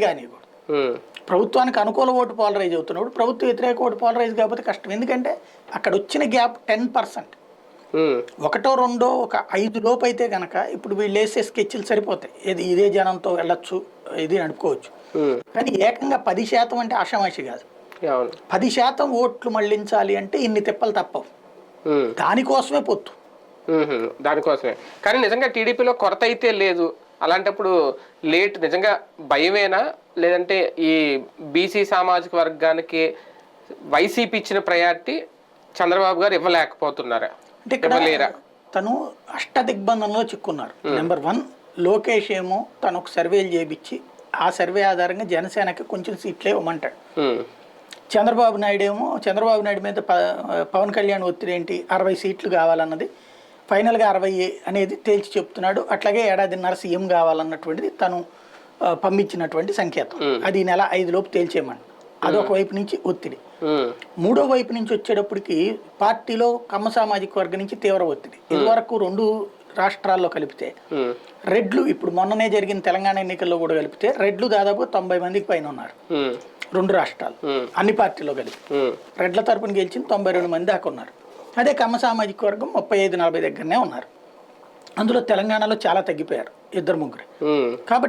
కానివ్వకూడదు ఉమ్, ప్రభుత్వానికి అనుకూల vote polarise అవుతున్నప్పుడు ప్రభుత్వ వ్యతిరేక ఓటు పాలరైజ్ కాకపోతే కష్టం. ఎందుకంటే అక్కడ వచ్చిన గ్యాప్ టెన్ పర్సెంట్. ఒకటో రెండో ఒక ఐదు లోపు అయితే కనుక ఇప్పుడు వీళ్ళు వేసే స్కెచ్లు సరిపోతాయి. ఇది ఇదే జనంతో వెళ్ళొచ్చు ఇది నడుపుకోవచ్చు. కానీ ఏకంగా పది శాతం అంటే ఆషామాషి కాదు. పది శాతం ఓట్లు మళ్ళించాలి అంటే ఇన్ని తిప్పలు తప్పవు. దానికోసమే పొత్తు. దానికోసమే. కానీ నిజంగా టీడీపీలో కొరత అయితే లేదు. అలాంటప్పుడు లేట్ నిజంగా భయమేనా? లేదంటే ఈ బీసీ సామాజిక వర్గానికి వైసీపీ ఇచ్చిన ప్రయారిటీ చంద్రబాబు గారు ఇవ్వలేకపోతున్నారా? అంటే ఇక్కడ ఇవ్వలేరా? తను అష్ట దిగ్బంధంలో చిక్కున్నారు. నెంబర్ వన్ లోకేష్ ఏమో తను ఒక సర్వేలు చేపించి ఆ సర్వే ఆధారంగా జనసేనకి కొంచెం సీట్లే ఇవ్వమంటాడు. చంద్రబాబు నాయుడు ఏమో చంద్రబాబు నాయుడు మీద పవన్ కళ్యాణ్ ఒత్తిడి ఏంటి? అరవై సీట్లు కావాలన్నది ఫైనల్గా అరవై అనేది తేల్చి చెప్తున్నాడు. అట్లాగే ఏడాదిన్నర సీఎం కావాలన్నటువంటిది తను పంపించినటువంటి సంకేతం. అది నెల ఐదు లోపు తేల్చేయమని అదొక వైపు నుంచి ఒత్తిడి. మూడో వైపు నుంచి వచ్చేటప్పటికి పార్టీలో కమ్మ సామాజిక వర్గం నుంచి తీవ్ర ఒత్తిడి. ఇదివరకు రెండు రాష్ట్రాల్లో కలిపితే రెడ్లు ఇప్పుడు మొన్ననే జరిగిన తెలంగాణ ఎన్నికల్లో కూడా కలిపితే రెడ్లు దాదాపు తొంభై మందికి పైన ఉన్నారు. రెండు రాష్ట్రాలు. అన్ని పార్టీలో కలిపి. రెడ్ల తరపున గెలిచిన తొంభై రెండు మంది దాకా ఉన్నారు. అదే కమ్మ సామాజిక వర్గం ముప్పై ఐదు నలభై దగ్గరనే ఉన్నారు అందులో తెలంగాణలో చాలా తగ్గిపోయారు ఇద్దరు ముగ్గురు. కాబట్టి